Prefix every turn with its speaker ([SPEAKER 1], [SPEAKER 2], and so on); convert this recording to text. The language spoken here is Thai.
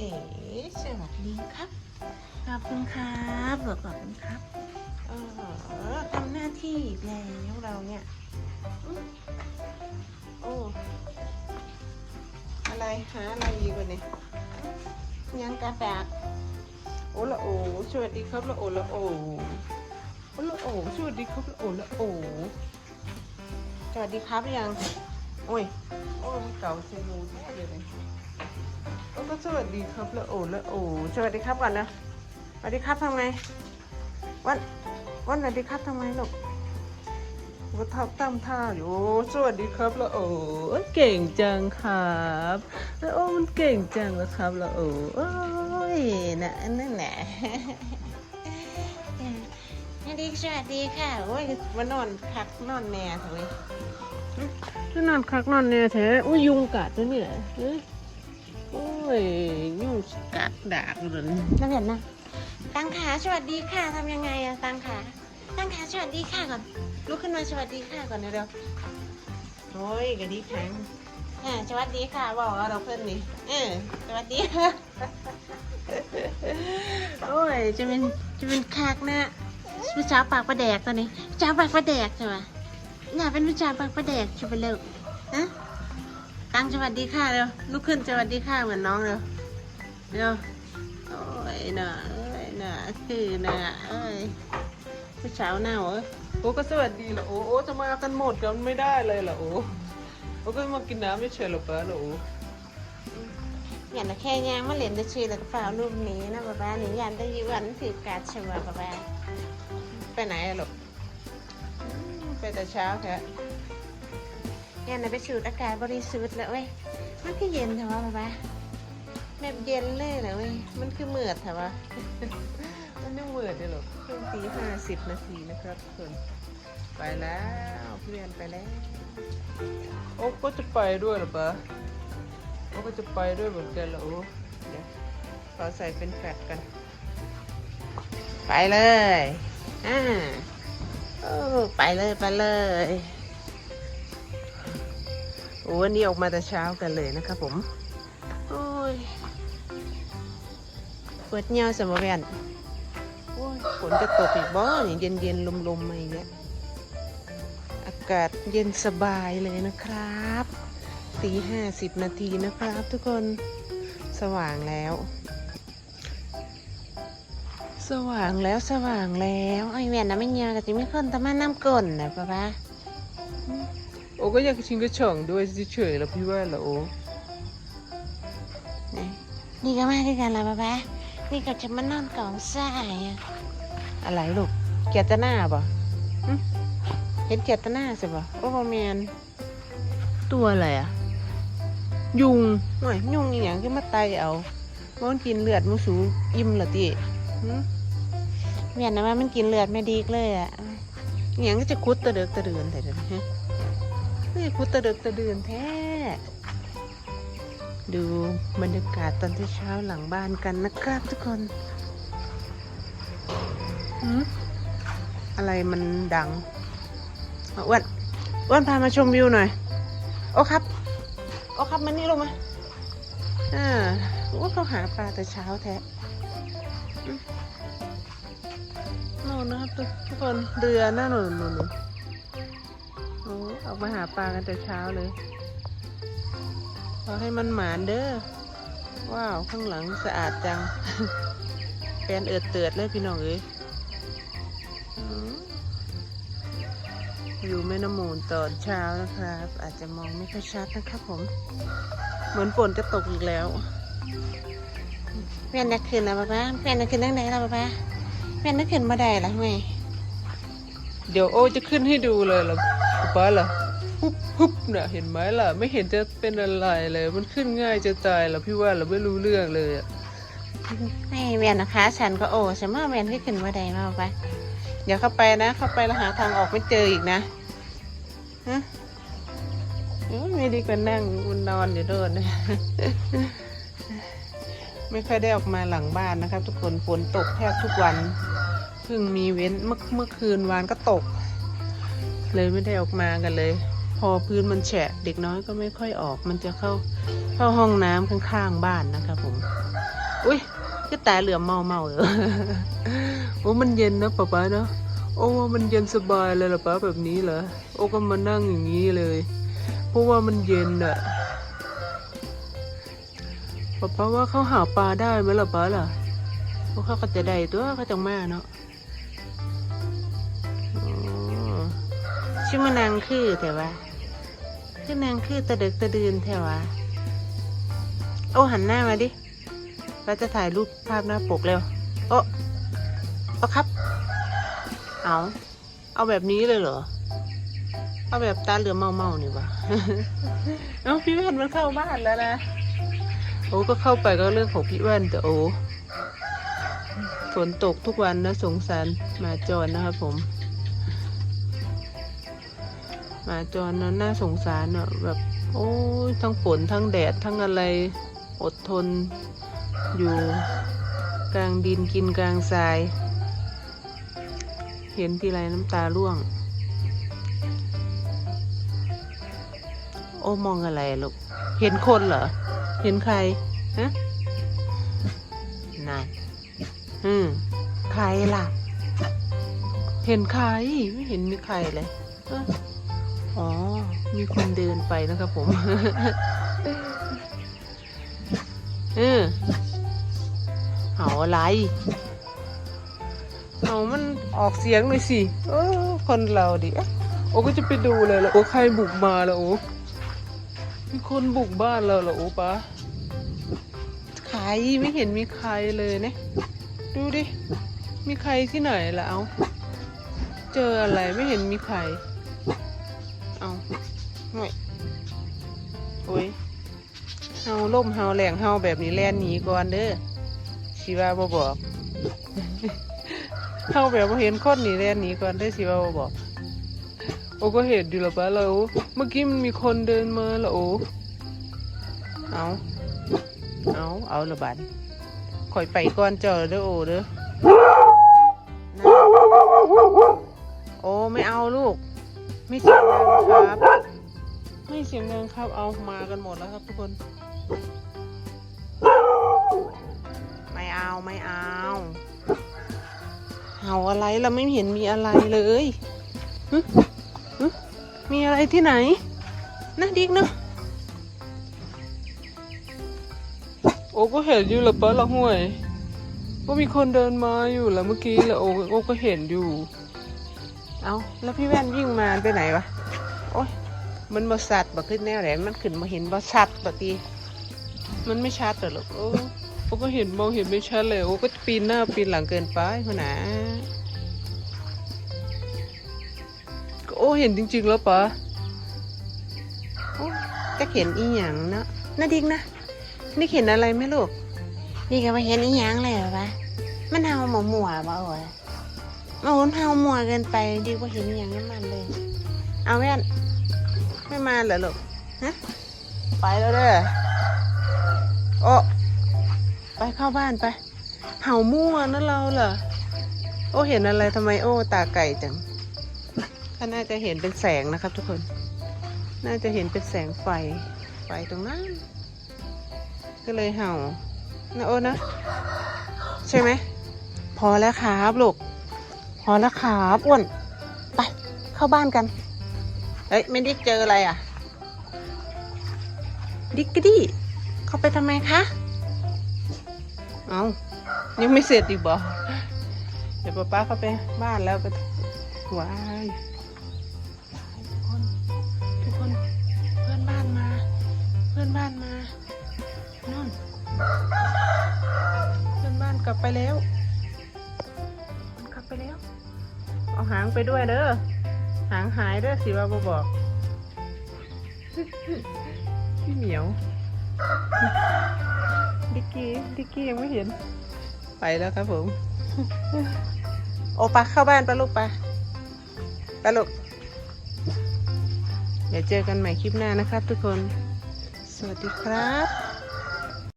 [SPEAKER 1] สวัสดีครับ ขอบคุณครับบอกขอบคุณครับเออทำหน้าที่อีกแล้วเราเนี่ยอืมโอ้อะไรหาอะไรอีกวะเนี่ยยังกระดาษโอ้ละโอสวัสดีครับละโอละโอโอ้ละโอสวัสดีครับละโอละโอสวัสดีครับยัง โอ้ย โอ้ยมันเก่าเซนูที่เลยเนี่ย โอ้ก็สวัสดีครับละโอละโอสวัสดีครับก่อนนะสวัสดีครับทำไงวันวันสวัสดีครับทำไมลูกก็ทับตั้มท่าอยู่โอ้สวัสดีครับละโอเก่งจังครับแล้วโอ้มันเก่งจังแล้วครับละโอโอ้ยนะนั่นแหละสวัสดีสวัสดีค่ะโอ้ยมานอนคักนอนแน่เถอะเว้ยจะนอนคักนอนเนี่ยแท้อุ้ยยุงกัดตัวนี่แหละเอ้ย โอ้ยยุงกัดดากเลยนั่นเห็นนะตังขาสวัสดีค่ะทำยังไงอะตังขาตังขาสวัสดีค่ะก่อนลุกขึ้นมาสวัสดีค่ะก่อนเร็วๆโอ้ยกระดิกแข็งอ่าสวัสดีค่ะบอกว่าเราเพื่อนนี่เออสวัสดีค่ะโอ้ยจะเป็นจะเป็นคักนะผู้สาวปากประแดกตัวนี้ผู้สาวปากประแดกใช่ไหมอยากเป็นผู้ชายปากประแดกชิบะเลิกนะ ตังสวัสดีค่ะเร็วลุกขึ้นสวัสดีค่ะเหมือนน้องเร็วเร็วโอ้ยน่ะเอ้ยน่ะคือน่ะเอ้ยผู้สาวหน้าเหรอโอ้ก็สวัสดีเหรอโอ้โอ้จะมากันหมดกันไม่ได้เลยเหรอโอ้โอ้ก็มากินน้ำไม่เฉยหรอป้าเหรอโอ้อย่างละแค่ยางมาเล่นจะชีแล้วก็ฝ่ารูปนี้นะป้าป้าหนียันได้ยี่วันถือการดใช่ไหมป้าป้าไปไหนอะลูกไปแต่เช้าแค่ เนี่ยนะไปสูดอากาศบริสุทธิ์แล้วเว้ยมันคือเย็นแต่ว่าป๊าป๊าแบบเย็นเลยเหรอเว้ยมันคือเหมือดแต่ว่ามันยังเหมือดเลยหรอกเพิ่งตีห้าสิบนาทีนะครับทุกคนไปแล้วเพี่เรียนไปแล้วโอ้ก็จะไปด้วยหรอปะโอ้ก็จะไปด้วยเหมือนกันเหรอโอ้เดี๋ยวขอใส่เป็นแฟลกัน ไปเลยอ่าเออไปเลยไปเลย อ้วันนี้ออกมาแต่เช้ากันเลยนะครับผม โอ้ยเปิดเงาสมแวนโอ้ยฝนจะตกอีกบ่นี่เย็นเย็นลมลมๆมาอีกแล้วอากาศเย็นสบายเลยนะครับตีห้าสิบนาทีนะครับทุกคนสว่างแล้ว สว่างแล้วสว่างแล้วไอ้แหวนนะไม่เงาก็จะไม่คนตะมาน้ำก่นนะป้าป้า โอ้ก็อยากชิงกระช่องด้วยเฉยๆแล้วพี่ว่าเหรอโอ้นี่นี่ก็มาด้วยกันละป้าป้านี่ก็จะมานอนกองทรายอะอะไรลูกเกียรตนาบ่หึเห็นเกียรตนาสิบ่โอ้บอแมนตัวอะไรอะยุงหน่อยยุงอหย่างที่มาไตเอามันกินเลือดมูสูอิ่มเหรอติหืมเมียนนะว่ามันกินเลือดไม่ดีเลยอะอหย่างก็จะคุดตะเดือกตะเดือนแต่เดี๋ยวนี้ฮะ นี่คุตะเดือกตะเดือนแท้ ดูบรรยากาศตอนที่เช้าหลังบ้านกันนะครับทุกคนหืมอะไรมันดังอ้วนอ้วนพามาชมวิวหน่อย โอ้ครับโอ้ครับมานี่ลงมาอ่าว่าเขาหาปลาแต่เช้าแท้โน่นนะครับทุกคนเรือหน้าหนุนหนุน อ้ออกมาหาปลากันแต่เช้าเลยขอให้มันหมานเด้อ ว้าว ข้างหลังสะอาดจัง แปลนเอิดเตือดเลยพี่น้องเอ้ยอืมอยู่แม่น้ำมูลตอนเช้านะครับ อาจจะมองไม่ค่อยชัดนะครับผม เหมือนฝนจะตกอีกแล้วแม่นนักขึ้นนะป้าป้าแม่นนักขึ้นตั้งไหนแล้วป้าป้าแม่นึกขึ้นมาได้ละทำไมเดี๋ยวโอจะขึ้นให้ดูเลยล่ะป้าล่ะฮุบ ฮุบน่ะเห็นไหมล่ะ ไม่เห็นจะเป็นอะไรเลย มันขึ้นง่ายจะตายแล้วพี่ว่าเราไม่รู้เรื่องเลยอะให้เวียนนะคะ ฉันก็โอ้ฉันว่าเวียนที่ขึ้นมาได้มาไป เดี๋ยวเข้าไปนะ เข้าไปแล้วหาทางออกไม่เจออีกนะฮะโอ้ไม่ดีกว่านั่งมันนอนอยู่โดนไม่ค่อยได้ออกมาหลังบ้านนะครับ ทุกคนฝนตกแทบทุกวันเพิ่งมีเว้นเมื่อเมื่อคืนวานก็ตก เลยไม่ได้ออกมากันเลย พอพื้นมันแฉะ เด็กน้อยก็ไม่ค่อยออก มันจะเข้าเข้าห้องน้ำข้างๆบ้านนะครับผม อุ้ยก็ตาเหลือมเมาเมาๆเลยโอ้มันเย็นนะป๊าป๊าเนาะโอ้ว่ามันเย็นสบายเลยหรอป๊าแบบนี้เหรอโอ้ก็มานั่งอย่างนี้เลย เพราะว่ามันเย็นอะป๊าป๊าว่าเขาหาปลาได้ไหมล่ะป๊าล่ะเพราะเขาก็จะได้ตัวเขาจังมาเนาะชื่อมานางคือแต่ว่า ชื่อนางคือตะเดึกตะดืนแถวะโอ้หันหน้ามาดิ เราจะถ่ายรูปภาพหน้าปกเร็ว โอ้โอ้ครับ เอา เอาแบบนี้เลยเหรอ เอาแบบตาเหลือเมาเมานี่วะเอาพี่แว่นมันเข้าบ้านแล้วนะ โอ้ก็เข้าไปก็เรื่องของพี่แว่นแต่โอ้ฝนตกทุกวันนะสงสารมาจรนะครับผม หมาจรนั้นน่าสงสารเนอะแบบโอ้ยทั้งฝนทั้งแดดทั้งอะไรอดทน อยู่กลางดินกินกลางทราย เห็นทีไรน้ำตาร่วง โอ้มองอะไรลูก เห็นคนเหรอ เห็นใครฮะนายอืมใครล่ะ เห็นใครไม่เห็นมีใครเลยเอ๋อ มีคนเดินไปนะครับผม เออเอาอะไรเอามันออกเสียงหน่อยสิ เออ คนเราดิ โอ้ก็จะไปดูเลยละโอ้ใครบุกมาละโอ้มีคนบุกบ้านเราเหรอโอ้ปะใครไม่เห็นมีใครเลยเนี่ยดูดิ มีใครที่ไหนล่ะเอา เจออะไรไม่เห็นมีใคร เอาหน่อยโอ้ยเฮาล่มเฮาแหลงเฮาแบบนี้แล่นหนีก่อนเด้อชีว่าบ่บอกเฮาแบบว่าเห็นคนหนีแล่นหนีก่อนเด้อชีว่าบ่บอกโอ้ก็เห็นอยู่ละปะเราเมื่อกี้มันมีคนเดินมาละโอ้เอาเอาเอาละบัดข่อยไปก่อนเจ้าเด้อโอ้เด้อโอ้ไม่เอาลูก ไม่เสียงดังครับ ไม่เสียงดังครับ เอามากันหมดแล้วครับทุกคน ไม่เอาไม่เอาเห่าอะไรเราไม่เห็นมีอะไรเลยมีอะไรที่ไหนนะดิกนะโอ้ก็เห็นอยู่ละปะละห่วยว่ามีคนเดินมาอยู่แล้วเมื่อกี้แล้วโอ้โอ้ก็เห็นอยู่ เอาแล้วพี่แว่นวิ่งมาไปไหนวะ โอ้ยมันมาสัตว์บ่ขึ้นแนวไหนมันขึ้นมาเห็นบ่สัตว์บ่ตีมันไม่ชัดเหรอลูกโอ้โอ้ก็เห็นมองเห็นไม่ชัดเลย โอ้ก็ปีนหน้าปีนหลังเกินไปหัวหนาก็โอ้เห็นจริง ๆ แล้วปะโอ้จะเห็นอีหยังเนาะน่าดิกนะ นี่เห็นอะไรไหมลูก นี่ก็มาเห็นอีหยังเลยเหรอปะมันเฮาหมอหมัวบ่โอ้ย มันเฮาหมัวเกินไปดีกว่าเห็นอีหยังน้ำมันเลย เอาแม่นไม่มาเหรอลูกฮะไปแล้วเด้อโอ้ไปเข้าบ้านไป เห่ามั่วนะเราเหรอโอ้เห็นอะไรทำไมโอ้ตาไก่จังก็น่าจะเห็นเป็นแสงนะครับทุกคน น่าจะเห็นเป็นแสงไฟ ไฟตรงนั้น ก็เลยเห่านะโอ้นะ ใช่ไหม พอแล้วครับลูก พอแล้วครับอ้วนไปเข้าบ้านกัน เฮ้ย ไม่ได้เจออะไรอะ ดิกกดี้เข้าไปทำไมคะ เอายังไม่เสร็จอีกบอเดี๋ยวป้าป้าเข้าไปบ้านแล้วไปว้ายทุกคน ทุกคน เพื่อนบ้านมา เพื่อนบ้านมานั่นเพื่อนบ้านกลับไปแล้ว ไปด้วยเด้อหางหายเด้อสิว่าบบอกพี่เหมียว ดิกกี้ดิกกี้ยังไม่เห็น ไปแล้วครับผม โอปะเข้าบ้านปะลูกปะปะลูกเดี๋ยวเจอกันใหม่คลิปหน้านะครับทุกคน สวัสดีครับ